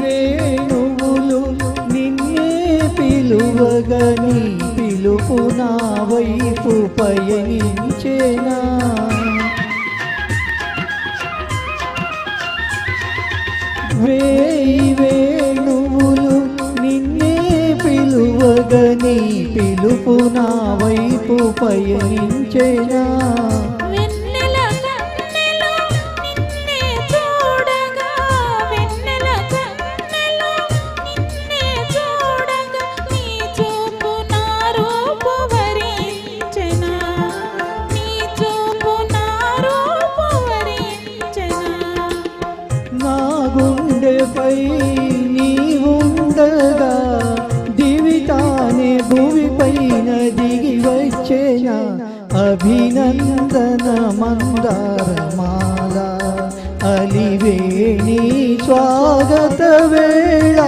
వేణువులు నిన్నే పిలువగా పిలుపు నా వైపు పయనించేనా? వేయి వేణువులు నిన్నే పిలువగా పిలుపు నా వైపు పయనించేనా? గుండెపై నీ ఉండగా దివితానే భూమిపైన దిగి వచ్చేన? అభినందన మందారమాల అలివేణి స్వాగత వేళ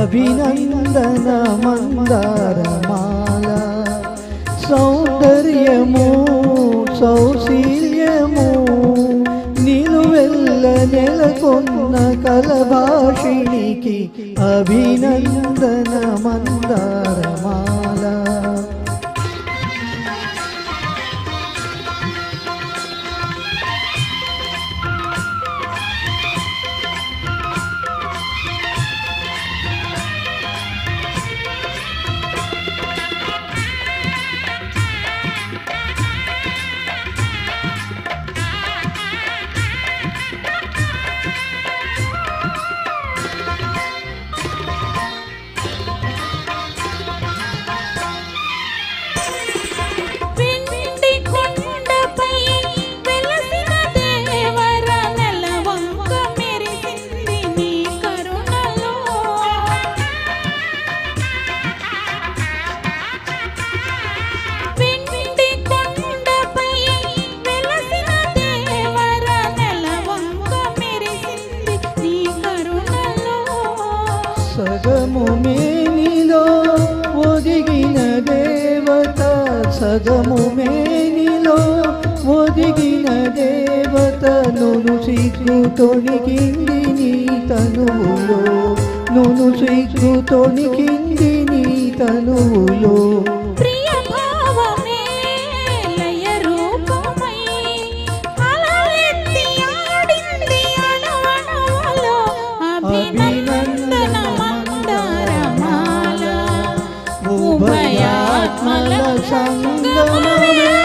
అభినందన మందారమాల. సౌందర్యము సౌశీ నెలకొన్న కలభాషిణికి అభినందన మందారమాల సగము మేనిలో ఒదిగిన దేవత సగము మేనిలో ఒదిగిన దేవత నును సిగ్గు తొణికింది నీ తనువులో. నును సిగ్గు తొణికింది నీ తనువులో. মালা সঙ্গ